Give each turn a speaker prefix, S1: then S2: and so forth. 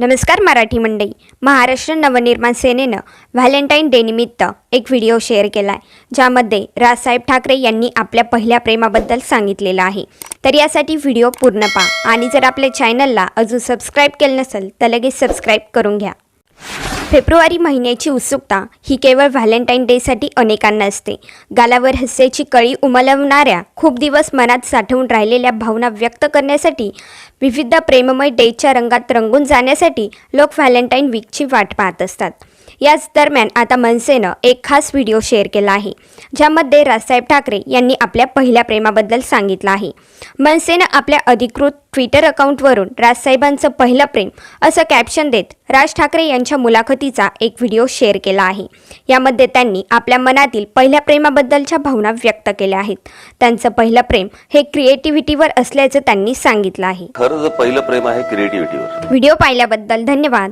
S1: नमस्कार मराठी मंडळी. महाराष्ट्र नवनिर्माण सेनेनं व्हॅलेंटाईन डे निमित्त एक व्हिडिओ शेअर केला आहे ज्यामध्ये राजसाहेब ठाकरे यांनी आपल्या पहिल्या प्रेमाबद्दल सांगितलेलं आहे. तर यासाठी व्हिडिओ पूर्ण पहा आणि जर आपल्या चॅनलला अजून सबस्क्राईब केलं नसेल तर लगेच सबस्क्राईब करून घ्या. फेब्रुवारी महिन्याची उत्सुकता ही केवळ व्हॅलेंटाईन डेसाठी अनेकांना असते. गालावर हस्याची कळी उमलवणाऱ्या खूप दिवस मनात साठवून राहिलेल्या भावना व्यक्त करण्यासाठी विविध प्रेममय डेच्या रंगात रंगून जाण्यासाठी लोक व्हॅलेंटाईन वीकची वाट पाहत असतात. याच दरम्यान आता मनसेनं एक खास व्हिडिओ शेअर केला आहे ज्यामध्ये राजसाहेब ठाकरे यांनी आपल्या पहिल्या प्रेमाबद्दल सांगितलं आहे. मनसेनं आपल्या अधिकृत ट्विटर अकाउंटवरून राजसाहेबांचं पहिलं प्रेम असं कॅप्शन देत राज ठाकरे यांच्या मुलाखतीचा एक व्हिडिओ शेअर केला आहे. यामध्ये त्यांनी आपल्या मनातील पहिल्या प्रेमाबद्दलच्या भावना व्यक्त केल्या आहेत. त्यांचं पहिलं प्रेम हे क्रिएटिव्हिटीवर असल्याचं त्यांनी सांगितलं आहे.
S2: खरं पहिलं प्रेम आहे क्रिएटिव्हिटीवर
S1: व्हिडिओ पाहिल्याबद्दल धन्यवाद.